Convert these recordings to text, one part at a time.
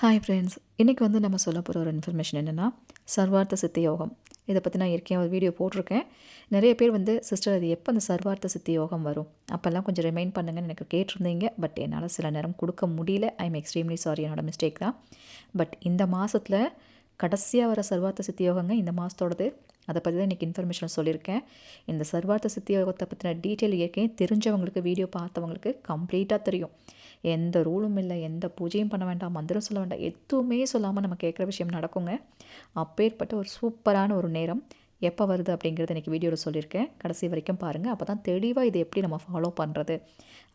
Hi friends இன்றைக்கி வந்து நம்ம சொல்ல போகிற ஒரு இன்ஃபர்மேஷன் என்னென்னா சர்வார்த்த சித்தி யோகம் இதை பற்றி நான் ஏற்கனவே ஒரு வீடியோ போட்டிருக்கேன். நிறைய பேர் வந்து சிஸ்டர் அது எப்போ அந்த சர்வார்த்த சித்தி யோகம் வரும்? அப்போல்லாம் கொஞ்சம் ரிமைண்ட் பண்ணுங்கன்னு எனக்கு கேட்டிருந்தீங்க. பட் என்னால் சில நேரம் கொடுக்க முடியல. ஐ எம் எக்ஸ்ட்ரீம்லி சாரி என்னோட மிஸ்டேக் தான். பட் இந்த மாதத்தில் கடைசியாக வர சர்வார்த்த சித்தி யோகங்க இந்த மாதத்தோடது அதை பற்றி தான் இன்றைக்கி இன்ஃபர்மேஷன் சொல்லியிருக்கேன். இந்த சர்வார்த்த சித்தி யோகத்தை பற்றின டீட்டெயில் ஏற்கனவே தெரிஞ்சவங்களுக்கு வீடியோ பார்த்தவங்களுக்கு கம்ப்ளீட்டாக தெரியும். எந்த ரூலும் இல்லை எந்த பூஜையும் பண்ண வேண்டாம் மந்திரம் சொல்ல வேண்டாம் எதுவுமே சொல்லாமல் நம்ம கேட்குற விஷயம் நடக்குங்க. அப்பேற்பட்ட ஒரு சூப்பரான ஒரு நேரம். எப்போ வருது அப்படிங்கிறது இன்றைக்கி வீடியோவில் சொல்லியிருக்கேன். கடைசி வரைக்கும் பாருங்கள் அப்போ தான் தெளிவாக இதை எப்படி நம்ம ஃபாலோ பண்ணுறது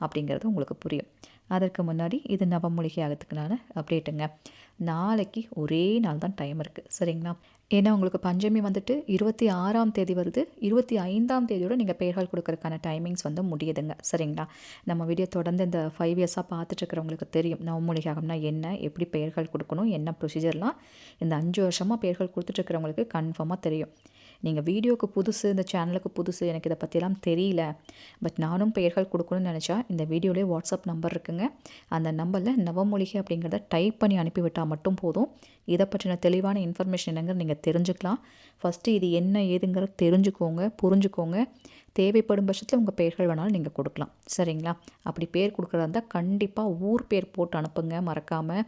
அப்படிங்கிறது உங்களுக்கு புரியும். அதற்கு முன்னாடி இது நவமூலிகை ஆகிறதுக்குனால அப்டேட்டுங்க நாளைக்கு ஒரே நாள் தான் டைம் இருக்குது சரிங்களா? ஏன்னா உங்களுக்கு பஞ்சமி வந்துட்டு இருபத்தி ஆறாம் தேதி வருது. இருபத்தி ஐந்தாம் தேதியோட நீங்கள் பெயர்கள் கொடுக்கறதுக்கான டைமிங்ஸ் வந்து முடியுதுங்க. சரிங்களா? நம்ம வீடியோ தொடர்ந்து இந்த ஃபைவ் இயர்ஸாக பார்த்துட்ருக்கிறவங்களுக்கு தெரியும். நவமூலிகாகம்னா என்ன எப்படி பெயர்கள் கொடுக்கணும் என்ன ப்ரொசீஜர்லாம் இந்த அஞ்சு வருஷமாக பெயர்கள் கொடுத்துட்ருக்கிறவங்களுக்கு கன்ஃபார்மாக தெரியும். நீங்கள் வீடியோக்கு புதுசு இந்த சேனலுக்கு புதுசு எனக்கு இதை பற்றிலாம் தெரியல. பட் நானும் பெயர்கள் கொடுக்கணும்னு நினச்சா இந்த வீடியோலேயே வாட்ஸ்அப் நம்பர் இருக்குங்க. அந்த நம்பரில் நவமொழிகை அப்படிங்கிறத டைப் பண்ணி அனுப்பிவிட்டால் மட்டும் போதும். இதை பற்றின தெளிவான இன்ஃபர்மேஷன் என்னங்கிற நீங்கள் தெரிஞ்சுக்கலாம். ஃபஸ்ட்டு இது என்ன ஏதுங்கிறத தெரிஞ்சுக்கோங்க புரிஞ்சுக்கோங்க. தேவைப்படும் பட்சத்தில் உங்கள் பெயர்கள் வேணாலும் நீங்கள் கொடுக்கலாம். சரிங்களா? அப்படி பேர் கொடுக்குறதா இருந்தால் கண்டிப்பாக ஊர் பேர் போட்டு அனுப்புங்க மறக்காமல்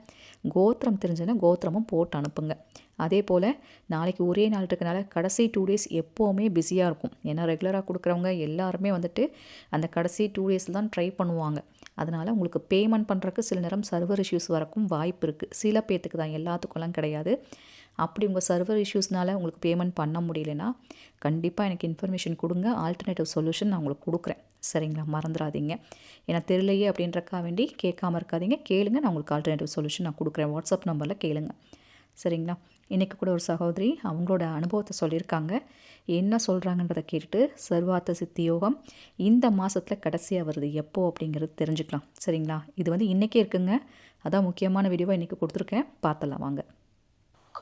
கோத்திரம் தெரிஞ்சதுன்னா கோத்திரமும் போட்டு அனுப்புங்க. அதே போல் நாளைக்கு ஒரே நாள் இருக்கனால கடைசி டூ டேஸ் எப்போவுமே பிஸியாக இருக்கும். ஏன்னா ரெகுலராக கொடுக்குறவங்க எல்லாருமே வந்துட்டு அந்த கடைசி டூ டேஸில் தான் ட்ரை பண்ணுவாங்க. அதனால் உங்களுக்கு பேமெண்ட் பண்ணுறக்கு சில நேரம் சர்வர் இஷ்யூஸ் வரக்கும் வாய்ப்பு இருக்குது சில பேர்த்துக்கு தான் எல்லாத்துக்கும்லாம் கிடையாது. அப்படி உங்கள் சர்வர் இஷ்யூஸ்னால் உங்களுக்கு பேமெண்ட் பண்ண முடியலன்னா கண்டிப்பாக எனக்கு இன்ஃபர்மேஷன் கொடுங்க. ஆல்டர்னேட்டிவ் சொல்யூஷன் நான் உங்களுக்கு கொடுக்குறேன். சரிங்களா? மறந்துடாதீங்க ஏன்னா தெரியலையே அப்படின்றக்கா வேண்டி கேட்காம இருக்காதீங்க. கேளுங்க. நான் உங்களுக்கு ஆல்டர்னேட்டிவ் சொல்யூஷன் நான் கொடுக்குறேன். வாட்ஸ்அப் நம்பரில் கேளுங்கள் சரிங்களா? இன்றைக்கி கூட ஒரு சகோதரி அவங்களோட அனுபவத்தை சொல்லியிருக்காங்க. என்ன சொல்கிறாங்கன்றதை கேட்டுட்டு சர்வார்த்த சித்தி யோகம் இந்த மாதத்தில் கடைசியாக வருது. எப்போ அப்படிங்கிறது தெரிஞ்சுக்கலாம். சரிங்களா? இது வந்து இன்றைக்கே இருக்குங்க. அதான் முக்கியமான வீடியோவாக இன்றைக்கி கொடுத்துருக்கேன். பார்த்தலாம் வாங்க.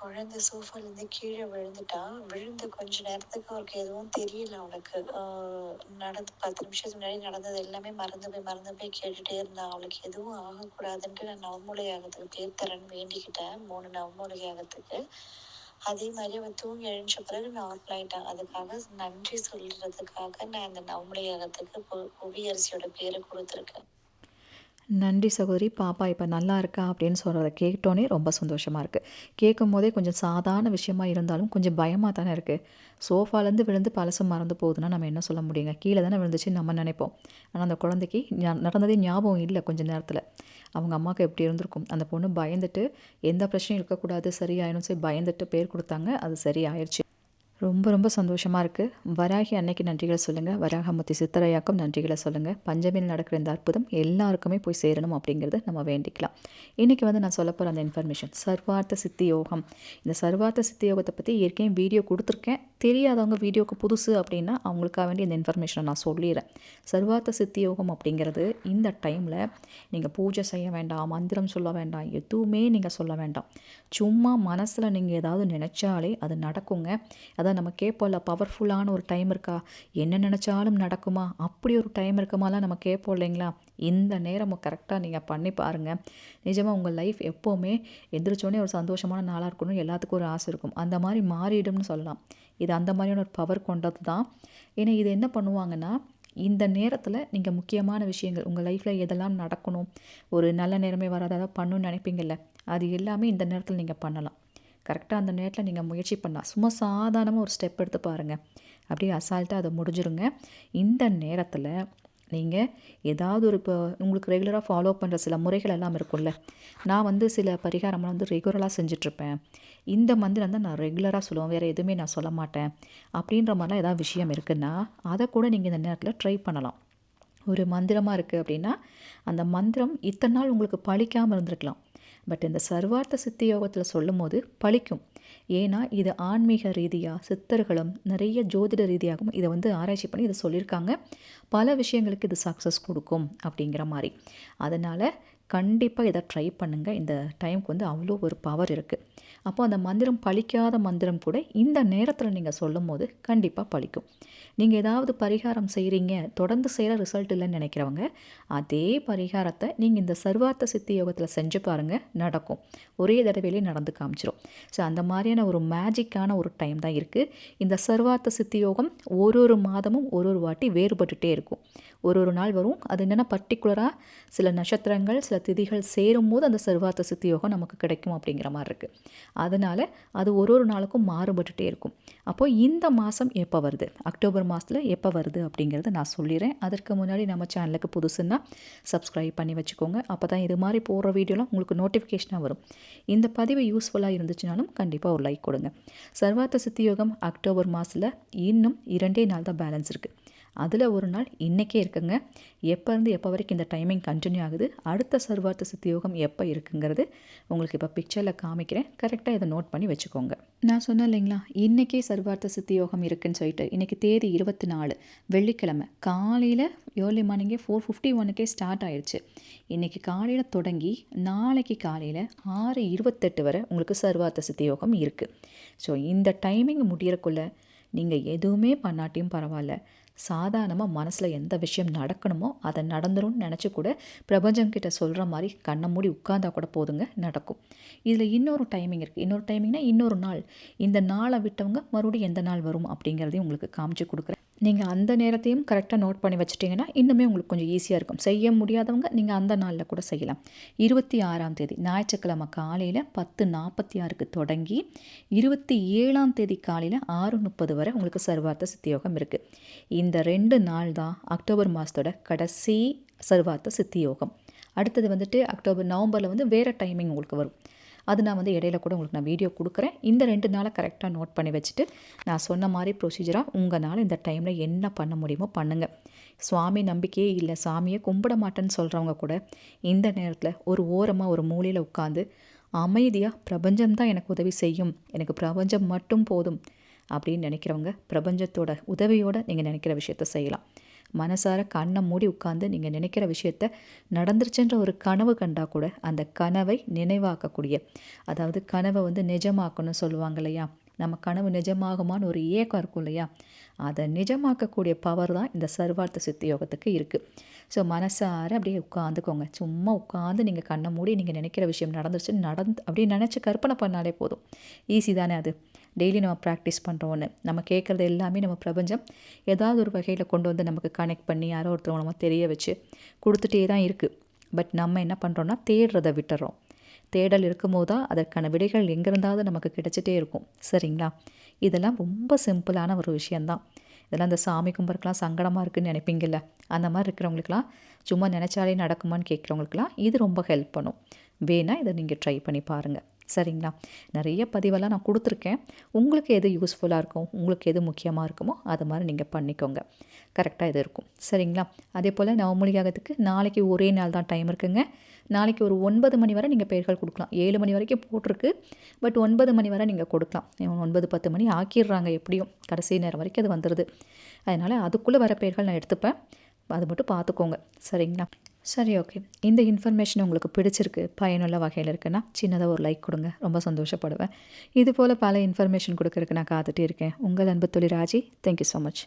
குழந்தை சோஃபாலேருந்து கீழே விழுந்துட்டா விழுந்து கொஞ்ச நேரத்துக்கு அவருக்கு எதுவும் தெரியல அவளுக்கு. நடந்து பத்து நிமிஷத்துக்கு முன்னாடி நடந்தது எல்லாமே மறந்து போய் மறந்து போய் கேட்டுட்டே இருந்தா. அவளுக்கு எதுவும் ஆகக்கூடாதுன்ட்டு நான் நவமூலை ஆகத்துக்கு பேர் தரேன்னு வேண்டிக்கிட்டேன் மூணு நவமூலை ஆகத்துக்கு அதே மாதிரி அவன் தூங்கி எழுந்த பிறகு நார்மல் ஆயிட்டான். அதுக்காக நன்றி சொல்றதுக்காக நான் இந்த நவமூலை ஆகத்துக்கு பேரை கொடுத்துருக்கேன். நன்றி சகோதரி பாப்பா இப்போ நல்லா இருக்கா அப்படின்னு சொல்கிறத கேட்டோன்னே ரொம்ப சந்தோஷமாக இருக்குது கேட்கும் போதே கொஞ்சம் சாதாரண விஷயமா இருந்தாலும் கொஞ்சம் பயமாக தானே இருக்குது சோஃபாலேருந்து விழுந்து பழசம் மறந்து போகுதுன்னா நம்ம என்ன சொல்ல முடியுங்க? கீழே தானே விழுந்துச்சு நம்ம நினைப்போம். ஆனால் அந்த குழந்தைக்கு நடந்ததே ஞாபகம் இல்லை கொஞ்சம் நேரத்தில். அவங்க அம்மாவுக்கு எப்படி இருந்திருக்கும்? அந்த பொண்ணு பயந்துட்டு எந்த பிரச்சனையும் இருக்கக்கூடாது சரியாயிடும் சரி பயந்துட்டு பேர் கொடுத்தாங்க அது சரி ஆயிடுச்சு ரொம்ப ரொம்ப சந்தோஷமாக இருக்குது வராகி அன்னைக்கு நன்றிகளை சொல்லுங்கள் வராகமுத்தி சித்தரையாக்கும் நன்றிகளை சொல்லுங்கள் பஞ்சமியில் நடக்கிற இந்த அற்புதம் எல்லாருக்குமே போய் சேரணும் அப்படிங்கிறத நம்ம வேண்டிக்கலாம். இன்றைக்கி வந்து நான் சொல்ல போகிற அந்த இன்ஃபர்மேஷன் சர்வார்த்த சித்தி யோகம். இந்த சர்வார்த்த சித்தி யோகத்தை பற்றி ஏற்கனவே வீடியோ கொடுத்துருக்கேன். தெரியாதவங்க வீடியோக்கு புதுசு அப்படின்னா அவங்களுக்காக வேண்டிய இந்த இன்ஃபர்மேஷனை நான் சொல்லிடுறேன். சர்வார்த்த சித்தி யோகம் அப்படிங்கிறது இந்த டைமில் நீங்கள் பூஜை செய்ய வேண்டாம் மந்திரம் சொல்ல வேண்டாம் எதுவுமே நீங்கள் சொல்ல வேண்டாம். சும்மா மனசில் நீங்கள் ஏதாவது நினச்சாலே அது நடக்குங்க. அதை அதான் நம்ம கேட்போம்ல பவர்ஃபுல்லான ஒரு டைம் இருக்கா? என்ன நினச்சாலும் நடக்குமா? அப்படி ஒரு டைம் இருக்குமாலாம் நம்ம கேட்போம் இல்லைங்களா? இந்த நேரம் கரெக்டாக நீங்கள் பண்ணி பாருங்கள் நிஜமாக உங்கள் லைஃப் எப்போவுமே எந்திரிச்சோடனே ஒரு சந்தோஷமான நாளாக இருக்கணும் எல்லாத்துக்கும் ஒரு ஆசை இருக்கும். அந்த மாதிரி மாறிடும்னு சொல்லலாம். இது அந்த மாதிரியான ஒரு பவர் கொண்டது தான். ஏன்னா இது என்ன பண்ணுவாங்கன்னா இந்த நேரத்தில் நீங்கள் முக்கியமான விஷயங்கள் உங்கள் லைஃப்பில் எதெல்லாம் நடக்கணும் ஒரு நல்ல நேரமே வராத பண்ணணும்னு நினைப்பீங்கள்ல அது எல்லாமே இந்த நேரத்தில் நீங்கள் பண்ணலாம். கரெக்டாக அந்த நேரத்தில் நீங்கள் முயற்சி பண்ணால் சும்மா சாதாரணமாக ஒரு ஸ்டெப் எடுத்து பாருங்கள் அப்படியே அசால்ட்டாக அதை முடிஞ்சிருங்க. இந்த நேரத்தில் நீங்கள் ஏதாவது ஒரு இப்போ உங்களுக்கு ரெகுலராக ஃபாலோ பண்ணுற சில முறைகள் எல்லாம் இருக்கும்ல. நான் வந்து சில பரிகாரம்லாம் வந்து ரெகுலராக செஞ்சிட்ருப்பேன். இந்த மந்திரம் தான் நான் ரெகுலராக சொல்லுவேன். வேறு எதுவுமே நான் சொல்ல மாட்டேன். அப்படின்ற மாதிரிலாம் ஏதாவது விஷயம் இருக்குன்னா அதை கூட நீங்கள் இந்த நேரத்தில் ட்ரை பண்ணலாம். ஒரு மந்திரமாக இருக்குது அப்படின்னா அந்த மந்திரம் இத்தனை நாள் உங்களுக்கு பழிக்காமல் இருந்திருக்கலாம். பட் இந்த சர்வார்த்த சித்தி யோகத்தில் சொல்லும் போது பழிக்கும். ஏன்னா இது ஆன்மீக ரீதியாக சித்தர்களும் நிறைய ஜோதிட ரீதியாகவும் இதை வந்து ஆராய்ச்சி பண்ணி இதை சொல்லியிருக்காங்க. பல விஷயங்களுக்கு இது சக்ஸஸ் கொடுக்கும் அப்படிங்கிற மாதிரி. அதனால் கண்டிப்பாக இதை ட்ரை பண்ணுங்கள் இந்த டைமுக்கு வந்து அவ்வளோ ஒரு பவர் இருக்குது அப்போ அந்த மந்திரம் பழிக்காத மந்திரம் கூட இந்த நேரத்தில் நீங்கள் சொல்லும் போது கண்டிப்பாக பழிக்கும். நீங்கள் ஏதாவது பரிகாரம் செய்கிறீங்க தொடர்ந்து செய்கிற ரிசல்ட் இல்லைன்னு நினைக்கிறவங்க அதே பரிகாரத்தை நீங்கள் இந்த சர்வார்த்த சித்தி யோகத்தில் செஞ்சு பாருங்கள் நடக்கும். ஒரே தடவையிலே நடந்து காமிச்சிடும் ஸோ அந்த மாதிரியான ஒரு மேஜிக்கான ஒரு டைம் தான் இருக்குது இந்த சர்வார்த்த சித்தி யோகம் ஒரு ஒரு மாதமும் ஒரு ஒரு வாட்டி வேறுபட்டுட்டே இருக்கும். ஒரு ஒரு நாள் வரும். அது என்னென்னா பர்டிகுலராக சில நட்சத்திரங்கள் சில திதிகள் சேரும் போது அந்த சர்வார்த்த சித்தி யோகம் நமக்கு கிடைக்கும் அப்படிங்கிற மாதிரி இருக்குது அதனால் அது ஒரு ஒரு நாளுக்கும் மாறுபட்டுட்டே இருக்கும். அப்போது இந்த மாதம் எப்போ வருது? அக்டோபர் மாதத்தில் எப்போ வருது அப்படிங்கிறத நான் சொல்லிடுறேன் அதற்கு முன்னாடி நம்ம சேனலுக்கு புதுசுன்னா சப்ஸ்கிரைப் பண்ணி வச்சுக்கோங்க. அப்போ தான் இது மாதிரி போடுற வீடியோலாம் உங்களுக்கு நோட்டிஃபிகேஷனாக வரும். இந்த பதிவு யூஸ்ஃபுல்லாக இருந்துச்சுனாலும் கண்டிப்பாக ஒரு லைக் கொடுங்க. சர்வார்த்த சித்தி யோகம் அக்டோபர் மாதத்தில் இன்னும் இரண்டே நாள் தான் பேலன்ஸ் இருக்குது அதில் ஒரு நாள் இன்றைக்கே இருக்குங்க. எப்போருந்து எப்போ வரைக்கும் இந்த டைமிங் கண்டினியூ ஆகுது? அடுத்த சர்வார்த்த சித்தியோகம் எப்போ இருக்குங்கிறது உங்களுக்கு இப்போ பிக்சரில் காமிக்கிறேன். கரெக்டாக இதை நோட் பண்ணி வச்சுக்கோங்க. நான் சொன்னேன் இல்லைங்களா? இன்றைக்கே சர்வார்த்த சித்தியோகம் இருக்குன்னு சொல்லிட்டு இன்றைக்கி தேதி இருபத்தி நாலு வெள்ளிக்கிழமை. காலையில் ஏர்லி மார்னிங்கே ஃபோர் ஃபிஃப்டி ஒனுக்கே ஸ்டார்ட் ஆயிடுச்சு இன்றைக்கி காலையில் தொடங்கி நாளைக்கு காலையில் ஆறு இருபத்தெட்டு வரை உங்களுக்கு சர்வார்த்த சித்தியோகம் இருக்குது ஸோ இந்த டைமிங் முடியறக்குள்ளே நீங்கள் எதுவுமே பண்ணாட்டியும் பரவாயில்ல. சாதாரணமாக மனசில் எந்த விஷயம் நடக்கணுமோ அதை நடந்துரும்னு நினச்சி கூட பிரபஞ்சம் கிட்ட சொல்கிற மாதிரி கண்ணை மூடி உட்காந்தா கூட போதுங்க நடக்கும். இதில் இன்னொரு டைமிங் இருக்குது இன்னொரு டைமிங்னா இன்னொரு நாள். இந்த நாளை விட்டவங்க மறுபடியும் எந்த நாள் வரும் அப்படிங்கிறதையும் உங்களுக்கு காமிச்சு கொடுக்குறேன். நீங்கள் அந்த நேரத்தையும் கரெக்டாக நோட் பண்ணி வச்சிட்டிங்கன்னா இன்னுமே உங்களுக்கு கொஞ்சம் ஈஸியாக இருக்கும். செய்ய முடியாதவங்க நீங்கள் அந்த நாளில் கூட செய்யலாம். இருபத்தி ஆறாம் தேதி ஞாயிற்றுக்கிழமை காலையில் பத்து நாற்பத்தி ஆறுக்கு தொடங்கி இருபத்தி ஏழாம் தேதி காலையில் ஆறு முப்பது வரை உங்களுக்கு சர்வார்த்த சித்தியோகம் இருக்குது இந்த ரெண்டு நாள் தான் அக்டோபர் மாதத்தோட கடைசி சர்வார்த்த சித்தியோகம். அடுத்தது வந்துட்டு அக்டோபர் நவம்பரில் வந்து வேறு டைமிங் உங்களுக்கு வரும். அது நான் வந்து இடையில கூட உங்களுக்கு நான் வீடியோ கொடுக்குறேன். இந்த ரெண்டு நாளை கரெக்டாக நோட் பண்ணி வச்சுட்டு நான் சொன்ன மாதிரி ப்ரொசீஜராக உங்களால் இந்த டைமில் என்ன பண்ண முடியுமோ பண்ணுங்கள் சுவாமி நம்பிக்கையே இல்லை சாமியை கும்பிட மாட்டேன்னு சொல்கிறவங்க கூட இந்த நேரத்தில் ஒரு ஓரமாக ஒரு மூலையில் உட்காந்து அமைதியாக பிரபஞ்சம் தான் எனக்கு உதவி செய்யும். எனக்கு பிரபஞ்சம் மட்டும் போதும் அப்படின்னு நினைக்கிறவங்க பிரபஞ்சத்தோட உதவியோடு நீங்கள் நினைக்கிற விஷயத்த செய்யலாம். மனசார கண்ணை மூடி உட்காந்து நீங்கள் நினைக்கிற விஷயத்த நடந்துருச்சுன்ற ஒரு கனவு கண்டா கூட அந்த கனவை நினைவாக்கக்கூடிய அதாவது கனவை வந்து நிஜமாக்கணும்னு சொல்லுவாங்க இல்லையா? நம்ம கனவு நிஜமாகுமான்னு ஒரு ஏக்கம் இருக்கும் இல்லையா? அதை நிஜமாக்கக்கூடிய பவர் தான் இந்த சர்வார்த்த சித்தி யோகத்துக்கு இருக்குது ஸோ மனசார அப்படியே உட்காந்துக்கோங்க சும்மா உட்காந்து நீங்கள் கண்ணை மூடி நீங்கள் நினைக்கிற விஷயம் நடந்துருச்சு நடந்து அப்படி நினச்சி கற்பனை பண்ணாலே போதும். ஈஸி தானே அது? டெய்லி நம்ம ப்ராக்டிஸ் பண்ணுறோன்னு நம்ம கேட்குறது எல்லாமே நம்ம பிரபஞ்சம் ஏதாவது ஒரு வகையில் கொண்டு வந்து நமக்கு கனெக்ட் பண்ணி யாரோ ஒருத்தவங்க நம்ம தெரிய வச்சு கொடுத்துட்டே தான் இருக்குது பட் நம்ம என்ன பண்ணுறோன்னா தேடுறதை விட்டுறோம். தேடல் இருக்கும்போது தான் அதற்கான விடைகள் எங்கேருந்தாவது நமக்கு கிடைச்சிட்டே இருக்கும். சரிங்களா? இதெல்லாம் ரொம்ப சிம்பிளான ஒரு விஷயந்தான் இதெல்லாம் இந்த சாமி கும்பருக்கெலாம் சங்கடமாக இருக்குதுன்னு நினைப்பீங்கல்ல? அந்த மாதிரி இருக்கிறவங்களுக்குலாம் சும்மா நினச்சாலே நடக்குமான்னு கேட்குறவங்களுக்குலாம் இது ரொம்ப ஹெல்ப் பண்ணும். வேணால் இதை நீங்கள் ட்ரை பண்ணி பாருங்கள் சரிங்களா? நிறைய பதிவெல்லாம் நான் கொடுத்துருக்கேன். உங்களுக்கு எது யூஸ்ஃபுல்லாக இருக்கும் உங்களுக்கு எது முக்கியமாக இருக்குமோ அது மாதிரி நீங்கள் பண்ணிக்கோங்க. கரெக்டாக இது இருக்கும். சரிங்களா? அதே போல் நவமொழியாகிறதுக்கு நாளைக்கு ஒரே நாள் தான் டைம் இருக்குங்க. நாளைக்கு ஒரு ஒன்பது மணி வரை நீங்கள் பெயர்கள் கொடுக்கலாம். ஏழு மணி வரைக்கும் போட்டிருக்கு. பட் ஒன்பது மணி வரை நீங்கள் கொடுக்கலாம். ஒன்பது பத்து மணி ஆக்கிடுறாங்க எப்படியும். கடைசி நேரம் வரைக்கும் அது வந்துடுது அதனால் அதுக்குள்ளே வர பெயர்கள் நான் எடுத்துப்பேன். அது மட்டும் பார்த்துக்கோங்க. சரிங்களா? சரி ஓகே இந்த இன்ஃபர்மேஷன் உங்களுக்கு பிடிச்சிருக்கு பயனுள்ள வகையில் இருக்குன்னா சின்னதாக ஒரு லைக் கொடுங்க. ரொம்ப சந்தோஷப்படுவேன். இது போல் பல இன்ஃபர்மேஷன் கொடுக்கறதுக்கு நான் காத்துட்டே இருக்கேன். உங்கள் அன்பு தொழில் ராஜி தேங்க்யூ ஸோ மச்